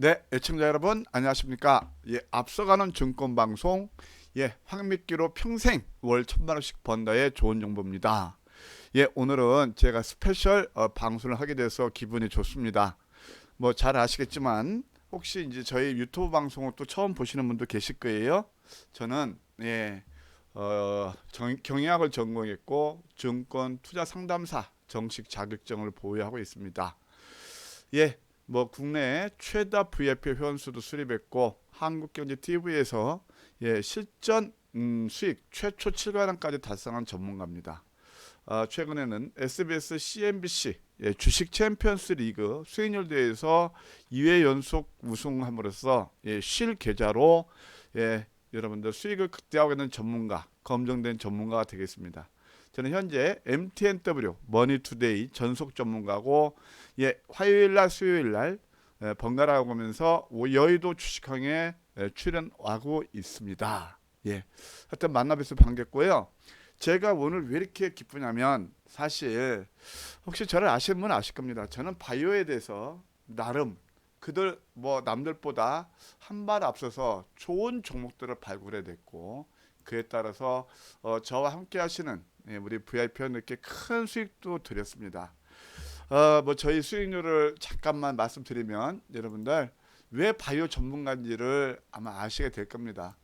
네, 애청자 여러분 안녕하십니까? 예, 앞서가는 증권 방송 예, 황미끼로 평생 월 천만 원씩 번다의 좋은 정보입니다. 예, 오늘은 제가 스페셜 어, 방송을 하게 돼서 기분이 좋습니다. 뭐 잘 아시겠지만 혹시 이제 저희 유튜브 방송을 또 처음 보시는 분도 계실 거예요. 저는 예, 어, 정, 경영학을 전공했고 증권 투자 상담사 정식 자격증을 보유하고 있습니다. 예, 뭐 국내 최다 VIP 회원수도 수립했고 한국경제 TV에서 예, 실전 음, 수익 최초 7관왕까지 달성한 전문가입니다. 어, 최근에는 SBS, CNBC 예, 주식 챔피언스 리그 수익률 대회에서 2회 연속 우승함으로써 예, 실 계좌로 예, 여러분들 수익을 극대화하고 있는 전문가, 검증된 전문가가 되겠습니다. 저는 현재 MTNW 머니투데이 전속 전문가고 예, 화요일 날 수요일 날 예, 번갈아 가면서 여의도 주식항에 예, 출연 하고 있습니다. 예. 하여튼 만나 뵈서 반갑고요. 제가 오늘 왜 이렇게 기쁘냐면 사실 혹시 저를 아시는 분은 아실 겁니다. 저는 바이오에 대해서 나름 그들 뭐 남들보다 한 발 앞서서 좋은 종목들을 발굴해 냈고 그에 따라서 어, 저와 함께 하시는 예, 우리 VIP 회원들께 큰 수익도 드렸습니다. 어, 뭐 저희 수익률을 잠깐만 말씀드리면 여러분들 왜 바이오 전문가인지를 아마 아시게 될 겁니다.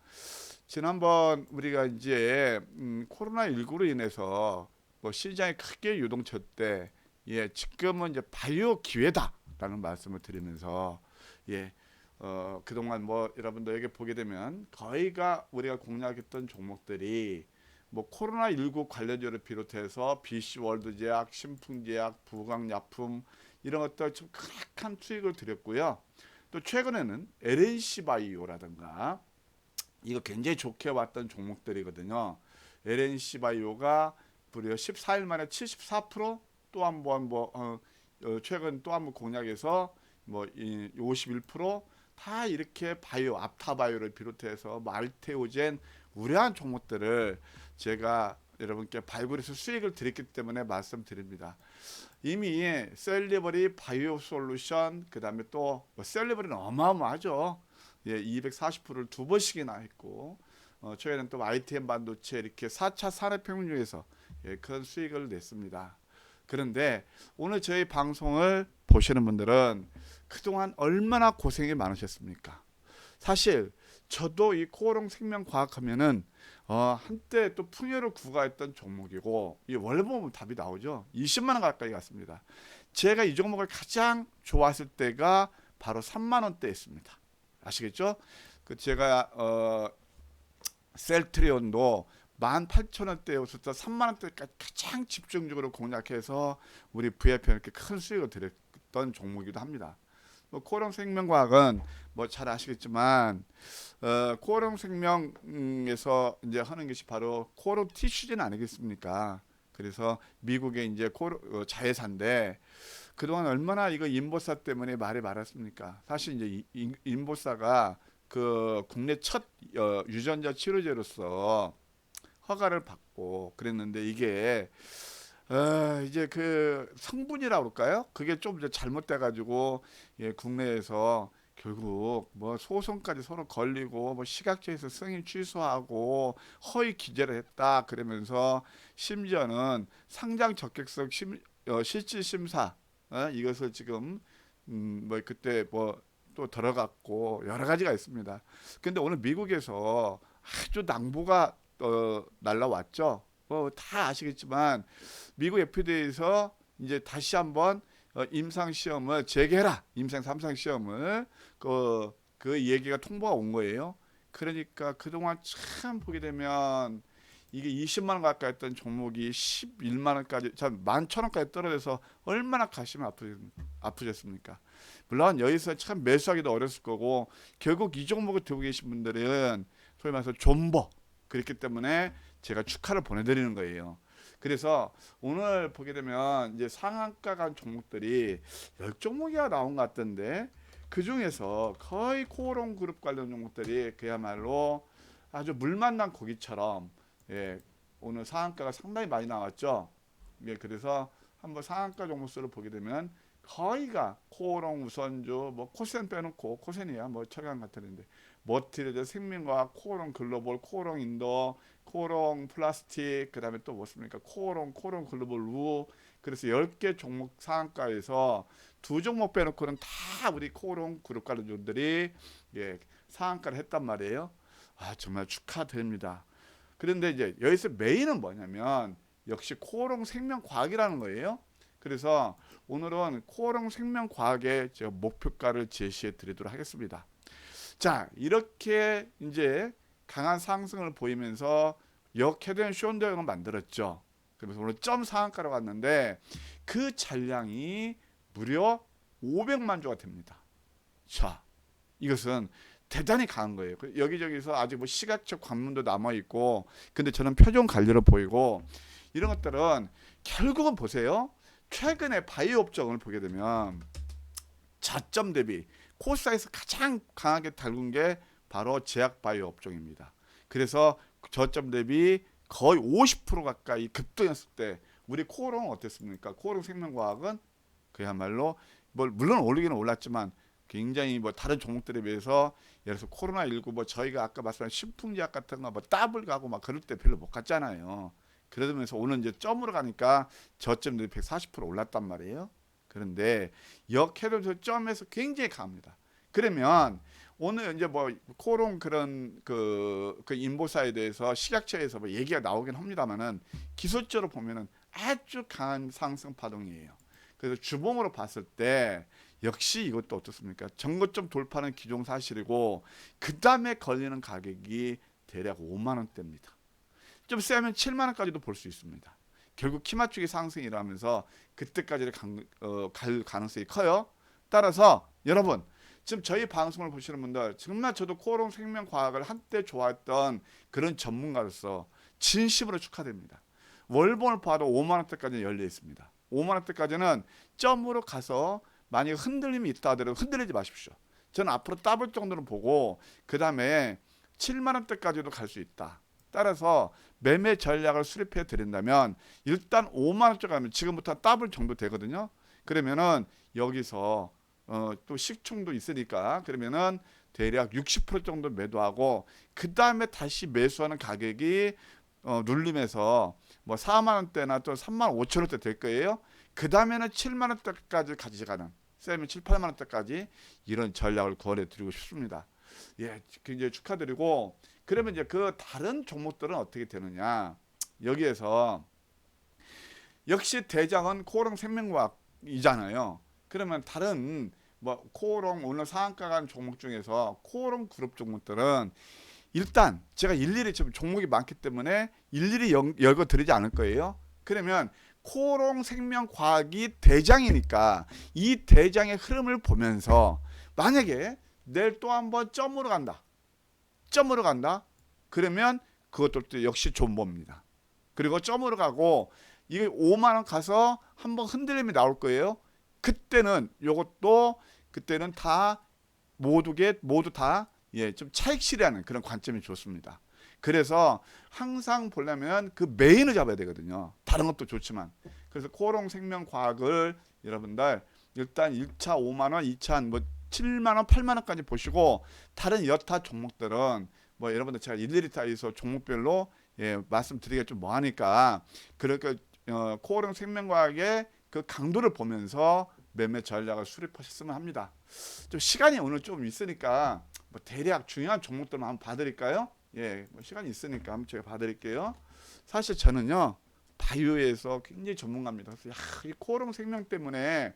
지난번 우리가 이제 음, 코로나 19로 인해서 뭐 시장이 크게 유동쳤대. 예, 지금은 이제 바이오 기회다라는 말씀을 드리면서 예. 어, 그동안 뭐 여러분들에게 보게 되면 거의가 우리가 공략했던 종목들이 뭐 코로나 19 관련주를 비롯해서 BC 월드 제약, 신풍 제약, 부강 약품 이런 것들 좀 크락한 수익을 드렸고요. 또 최근에는 LNC 바이오라든가 이거 굉장히 좋게 왔던 종목들이거든요. LNC 바이오가 무려 14일 만에 74%또 한 번 뭐 어, 어, 최근 또 한 번 공략해서 뭐 51%다 이렇게 바이오 앞타 바이오를 비롯해서 말테오젠 우려한 종목들을 제가 여러분께 발굴해서 수익을 드렸기 때문에 말씀드립니다. 이미 셀리버리 바이오 솔루션 그다음에 또 뭐 셀리버리는 어마어마하죠. 예, 240%를 두 번씩이나 했고 어, 최근에는 또 ITM 반도체 이렇게 4차 산업혁명 중에서 예, 큰 수익을 냈습니다. 그런데 오늘 저희 방송을 보시는 분들은 그동안 얼마나 고생이 많으셨습니까? 사실 저도 이 코오롱 생명과학 하면은 어, 한때 또 풍요를 구가했던 종목이고 이 원래 보면 답이 나오죠. 20만 원 가까이 갔습니다. 제가 이 종목을 가장 좋아했을 때가 바로 3만 원대였습니다. 아시겠죠? 그 제가 어 셀트리온도 18,000원대였을 때 3만 원대까지 가장 집중적으로 공략해서 우리 VIP 이렇게 큰 수익을 드렸던 종목이기도 합니다. 뭐 코롱 생명과학은 뭐 잘 아시겠지만 어, 코롱 생명에서 이제 하는 것이 바로 코롱 티슈진 아니겠습니까? 그래서 미국의 이제 코로, 어, 자회사인데 그동안 얼마나 이거 인보사 때문에 말이 많았습니까? 사실 이제 인, 인보사가 그 국내 첫 어, 유전자 치료제로서 허가를 받고 그랬는데 이게 어, 이제 그 성분이라고 그럴까요? 그게 좀 이제 잘못돼 가지고 예, 국내에서 결국 뭐 소송까지 서로 걸리고 뭐 시각처에서 승인 취소하고 허위 기재를 했다 그러면서 심지어는 상장 적격성 심, 어, 실질 심사 어, 이것을 지금 음, 뭐 그때 뭐 또 들어갔고 여러 가지가 있습니다. 근데 오늘 미국에서 아주 낭보가 어, 날라왔죠. 뭐 다 아시겠지만 미국 FDA에서 이제 다시 한번 어, 임상 시험을 재개해라. 임상 삼상 시험을 그, 그 얘기가 통보가 온 거예요. 그러니까 그동안 참 보게 되면 이게 20만 원 가까이 했던 종목이 11만 원까지 참 11,000원까지 떨어져서 얼마나 가시면 아프, 아프셨습니까? 물론 여기서 참 매수하기도 어렸을 거고 결국 이 종목을 들고 계신 분들은 소위 말해서 존버 그렇기 때문에 제가 축하를 보내드리는 거예요. 그래서 오늘 보게 되면 이제 상한가 간 종목들이 열 종목이가 나온 것 같던데 그 중에서 거의 코오롱 그룹 관련 종목들이 그야말로 아주 물 만 난 고기처럼 예, 오늘 상한가가 상당히 많이 나왔죠. 예, 그래서 한번 상한가 종목 수를 보게 되면 거의가 코오롱 우선주 뭐 코센 빼놓고 코센이야 뭐 철강 같은데 머티리얼 생명과학 코오롱 글로벌 코오롱 인도 코오롱 플라스틱 그 다음에 또 뭐습니까 코오롱 코오롱 글로벌 루 그래서 10개 종목 상한가에서 두 종목 빼놓고는 다 우리 코오롱 그룹 관련주들이 예, 상한가를 했단 말이에요. 아 정말 축하드립니다. 그런데 이제 여기서 메인은 뭐냐면 역시 코오롱 생명과학이라는 거예요. 그래서 오늘은 코오롱 생명과학의 목표가를 제시해 드리도록 하겠습니다. 자 이렇게 이제 강한 상승을 보이면서 역해된 쇼온더형을 만들었죠. 그래서 오늘 점 상한가로 갔는데 그 잔량이 무려 500만 주가 됩니다. 자 이것은 대단히 강한 거예요. 그 여기저기서 아직 뭐 시각적 관문도 남아 있고, 근데 저는 표정 관리로 보이고 이런 것들은 결국은 보세요. 최근에 바이오 업종을 보게 되면 자점 대비 코스닥에서 가장 강하게 달군 게 바로 제약 바이오 업종입니다. 그래서 저점 대비 거의 50% 가까이 급등했을 때 우리 코오롱은 어땠습니까? 코오롱 생명과학은 그야말로 뭐 물론 올리기는 올랐지만 굉장히 뭐 다른 종목들에 비해서 예를 들어서 코로나 19뭐 저희가 아까 말씀한 신풍제약 같은 거뭐 더블 가고 막 그럴 때 별로 못 갔잖아요. 그러면서 오늘 이제 점으로 가니까 저점 대비 140% 올랐단 말이에요. 그런데 역해도 점에서 굉장히 강합니다. 그러면 오늘 이제 뭐 코롱 그런 그, 그 인보사에 대해서 식약처에서 뭐 얘기가 나오긴 합니다만은 기술적으로 보면은 아주 강한 상승 파동이에요. 그래서 주봉으로 봤을 때 역시 이것도 어떻습니까? 전고점 돌파는 기존 사실이고 그 다음에 걸리는 가격이 대략 5만 원대입니다. 좀 세면 7만 원까지도 볼 수 있습니다. 결국 키 맞추기 상승이 일어나면서 그때까지 간, 어, 갈 가능성이 커요. 따라서 여러분 지금 저희 방송을 보시는 분들 정말 저도 코오롱 생명과학을 한때 좋아했던 그런 전문가로서 진심으로 축하드립니다. 월봉을 봐도 5만 원대까지 열려 있습니다. 5만 원대까지는 점으로 가서 만약 흔들림이 있다 하더라도 흔들리지 마십시오. 저는 앞으로 더블 정도는 보고 그 다음에 7만 원대까지도 갈 수 있다. 따라서 매매 전략을 수립해 드린다면 일단 5만 원대 가면 지금부터 더블 정도 되거든요. 그러면은 여기서 어, 또 식총도 있으니까 그러면은 대략 60% 정도 매도하고 그 다음에 다시 매수하는 가격이 어, 눌림에서 뭐 4만 원대나 또 3만 5천 원대 될 거예요. 그 다음에는 7만 원대까지 가져가는 세면 7, 8만 원대까지 이런 전략을 권해 드리고 싶습니다. 예, 굉장히 축하드리고 그러면 이제 그 다른 종목들은 어떻게 되느냐? 여기에서 역시 대장은 코오롱 생명과학이잖아요. 그러면 다른 뭐 코오롱 오늘 상한가 간 종목 중에서 코오롱 그룹 종목들은 일단 제가 일일이 지금 종목이 많기 때문에 일일이 연, 열거 드리지 않을 거예요. 그러면 코오롱 생명과학이 대장이니까 이 대장의 흐름을 보면서 만약에 내일 또 한번 점으로 간다. 점으로 간다. 그러면 그것도 또 역시 존버입니다. 그리고 점으로 가고 이게 5만 원 가서 한번 흔들림이 나올 거예요. 그때는 요것도 그때는 다 모두게 모두 다 예, 좀 차익실이라는 그런 관점이 좋습니다. 그래서 항상 보려면 그 메인을 잡아야 되거든요. 다른 것도 좋지만. 그래서 코롱 생명과학을 여러분들 일단 1차 5만 원, 2차 뭐 7만 원, 8만 원까지 보시고 다른 여타 종목들은 뭐 여러분들 제가 일일이 다 해서 종목별로 예, 말씀드리기가 좀 뭐하니까 그러니까 어, 코오롱 생명과학의 그 강도를 보면서 매매 전략을 수립하셨으면 합니다. 좀 시간이 오늘 좀 있으니까 뭐 대략 중요한 종목들만 한번 봐드릴까요? 예, 뭐 시간이 있으니까 한번 제가 봐드릴게요. 사실 저는요 바이오에서 굉장히 전문가입니다. 그래서 야, 이 코오롱 생명 때문에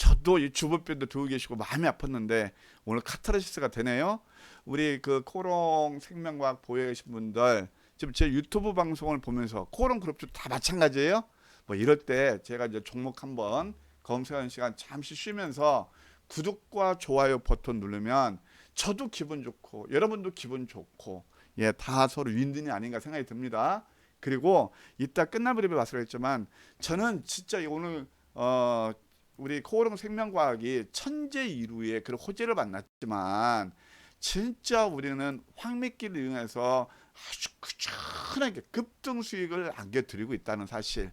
저도 이 주부뼈도 두고 계시고 마음이 아팠는데 오늘 카타르시스가 되네요. 우리 그 코롱 생명과학 보유해 계신 분들 지금 제 유튜브 방송을 보면서 코롱 그룹도 다 마찬가지예요. 뭐 이럴 때 제가 이제 종목 한번 검색하는 시간 잠시 쉬면서 구독과 좋아요 버튼 누르면 저도 기분 좋고 여러분도 기분 좋고 예 다 서로 윈윈이 아닌가 생각이 듭니다. 그리고 이따 끝날 무렵에 말씀했지만 저는 진짜 오늘 어 우리 코오롱 생명과학이 천재 이루의 그런 호재를 만났지만 진짜 우리는 황미끼를 이용해서 아주 꾸준하게 급등 수익을 안겨드리고 있다는 사실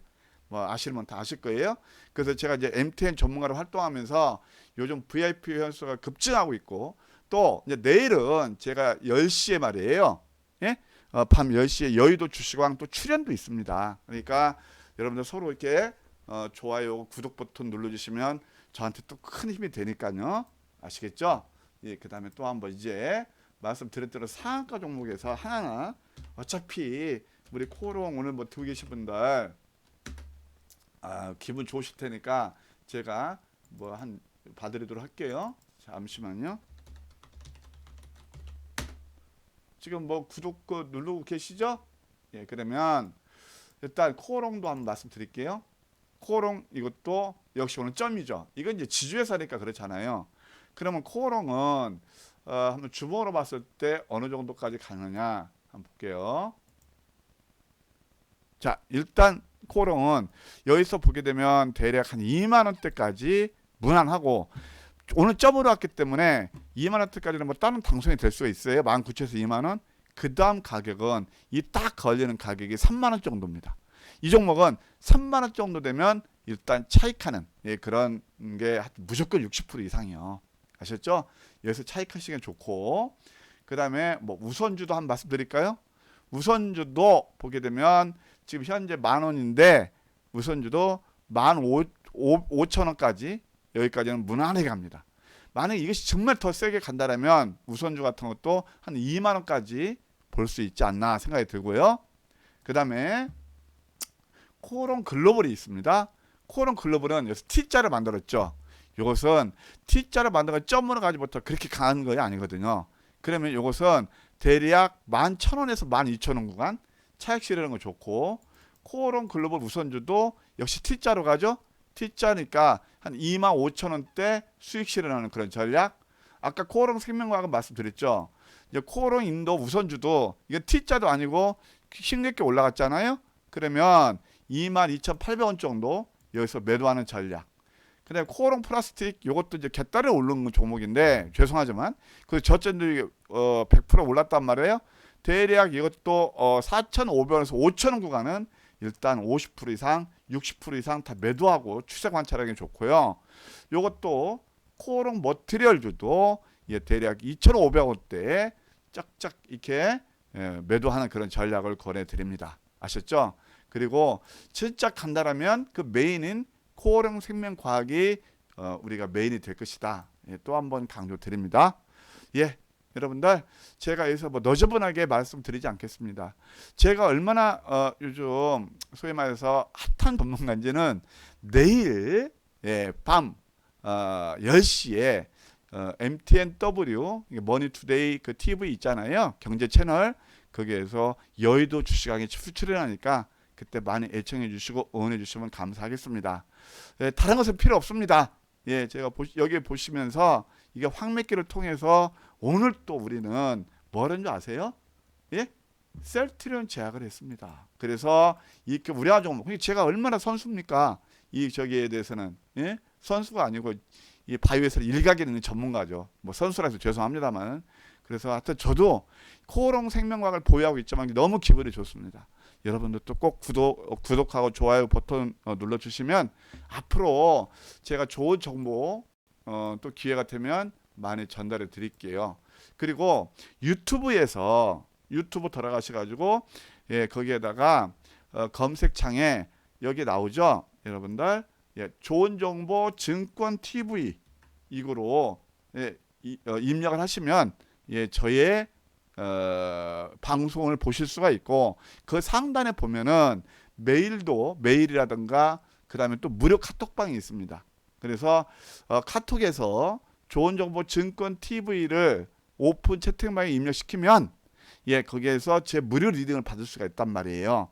뭐 아시는 분다 아실 거예요. 그래서 제가 이제 MTN 전문가로 활동하면서 요즘 VIP 회원수가 급증하고 있고 또 이제 내일은 제가 10시에 말이에요. 예? 어, 밤 10시에 여의도 주식왕 또 출연도 있습니다. 그러니까 여러분들 서로 이렇게 어, 좋아요, 구독 버튼 눌러주시면 저한테 또 큰 힘이 되니까요. 아시겠죠? 예, 그 다음에 또 한번 이제 말씀드렸던 대로 상한가 종목에서 하나 어차피 우리 코롱 오늘 뭐 듣고 계신 분들 아, 기분 좋으실 테니까 제가 뭐 한 봐드리도록 할게요. 잠시만요. 지금 뭐 구독 그 누르고 계시죠? 예, 그러면 일단 코롱도 한번 말씀드릴게요. 코롱 이것도 역시 오늘 점이죠. 이건 이제 지주회사니까 그렇잖아요. 그러면 코롱은 어, 한번 주봉으로 봤을 때 어느 정도까지 가느냐 한번 볼게요. 자, 일단 코롱은 여기서 보게 되면 대략 한 2만 원대까지 무난하고 오늘 점으로 왔기 때문에 2만 원대까지는 뭐 다른 당선이 될 수가 있어요. 19,000에서 2만 원. 그 다음 가격은 이 딱 걸리는 가격이 3만 원 정도입니다. 이 종목은 3만 원 정도 되면 일단 차익하는 예, 그런 게 무조건 60% 이상이요. 아셨죠? 여기서 차익하시면 좋고 그 다음에 뭐 우선주도 한 말씀드릴까요? 우선주도 보게 되면 지금 현재 만 원인데 우선주도 만 오천 원까지 여기까지는 무난하게 갑니다. 만약 이것이 정말 더 세게 간다라면 우선주 같은 것도 한 2만 원까지 볼 수 있지 않나 생각이 들고요. 그 다음에 코론 글로벌이 있습니다. 코론 글로벌은 여기서 T자를 만들었죠. 이것은 T자를 만들어 점으로 가지고부터 그렇게 강한 것이 아니거든요. 그러면 이것은 대략 11,000원에서 12,000원 구간 차익 실현하는 거 좋고 코론 글로벌 우선주도 역시 T자로 가죠. T자니까 한 25,000원대 수익 실현하는 그런 전략. 아까 코론 생명과학은 말씀드렸죠. 이제 코론 인도 우선주도 이게 T자도 아니고 힘겹게 올라갔잖아요. 그러면 22,800원 정도 여기서 매도하는 전략. 그다음에 코오롱 플라스틱 이것도 이제 개딸에 오르는 종목인데 죄송하지만 그 저점들이 어, 100% 올랐단 말이에요. 대략 이것도 어, 4,500원에서 5,000원 구간은 일단 50% 이상, 60% 이상 다 매도하고 추세 관찰하기 좋고요. 이것도 코오롱 머티리얼주도 예, 대략 2,500원대에 짝짝 이렇게 예, 매도하는 그런 전략을 권해 드립니다. 아셨죠? 그리고 진짜 간다라면 그 메인인 코오령 생명과학이 어, 우리가 메인이 될 것이다. 예, 또 한 번 강조 드립니다. 예, 여러분들 제가 여기서 뭐 너저분하게 말씀드리지 않겠습니다. 제가 얼마나 어, 요즘 소위 말해서 핫한 전문가인지는 내일 예, 밤 어, 10시에 어, MTNW 머니투데이 그 TV 있잖아요. 경제 채널 거기에서 여의도 주식왕에 출연하니까 그때 많이 애청해 주시고 응원해 주시면 감사하겠습니다. 예, 다른 것은 필요 없습니다. 예, 제가 보, 여기 보시면서 이게 황매기를 통해서 오늘 또 우리는 뭐라는 줄 아세요? 예? 셀트리온 제약을 했습니다. 그래서 이렇게 우리가 종 제가 얼마나 선수입니까? 이 저기에 대해서는 예? 선수가 아니고 이 바이오에서 일각에 있는 전문가죠. 뭐 선수라서 죄송합니다만 그래서 하여튼 저도 코오롱 생명과학을 보유하고 있지만 너무 기분이 좋습니다. 여러분들도 꼭 구독, 구독하고 좋아요 버튼 어, 눌러 주시면 앞으로 제가 좋은 정보 어, 또 기회가 되면 많이 전달해 드릴게요. 그리고 유튜브에서 유튜브 들어가셔 가지고 예 거기에다가 어, 검색창에 여기 나오죠, 여러분들. 예, 좋은 정보 증권 TV 이거로 예, 이, 어, 입력을 하시면 예 저의 어, 방송을 보실 수가 있고 그 상단에 보면은 메일도 메일이라든가 그다음에 또 무료 카톡방이 있습니다. 그래서 어, 카톡에서 좋은 정보 증권 TV를 오픈 채팅방에 입력시키면 예 거기에서 제 무료 리딩을 받을 수가 있단 말이에요.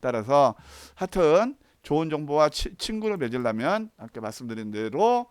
따라서 하여튼 좋은 정보와 치, 친구를 맺으려면 아까 말씀드린 대로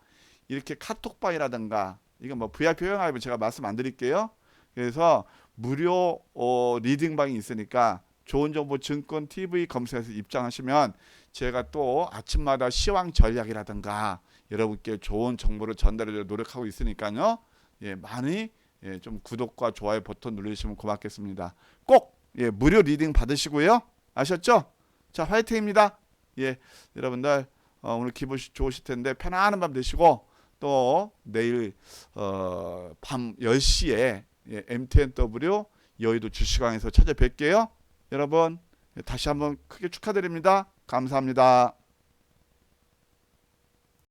이렇게 카톡방이라든가 이건 뭐 VIP 회원하면 제가 말씀 안 드릴게요. 그래서 무료 어, 리딩방이 있으니까 좋은 정보 증권 TV 검색해서 입장하시면 제가 또 아침마다 시황 전략이라든가 여러분께 좋은 정보를 전달하려 노력하고 있으니까요. 예, 많이 예, 좀 구독과 좋아요 버튼 누르시면 고맙겠습니다. 꼭 예, 무료 리딩 받으시고요. 아셨죠? 자, 화이팅입니다. 예, 여러분들 어, 오늘 기분 좋으실 텐데 편안한 밤 되시고 또 내일 어, 밤 10시에 예, MTNW 여의도 주시강에서 찾아뵐게요. 여러분 다시 한번 크게 축하드립니다. 감사합니다.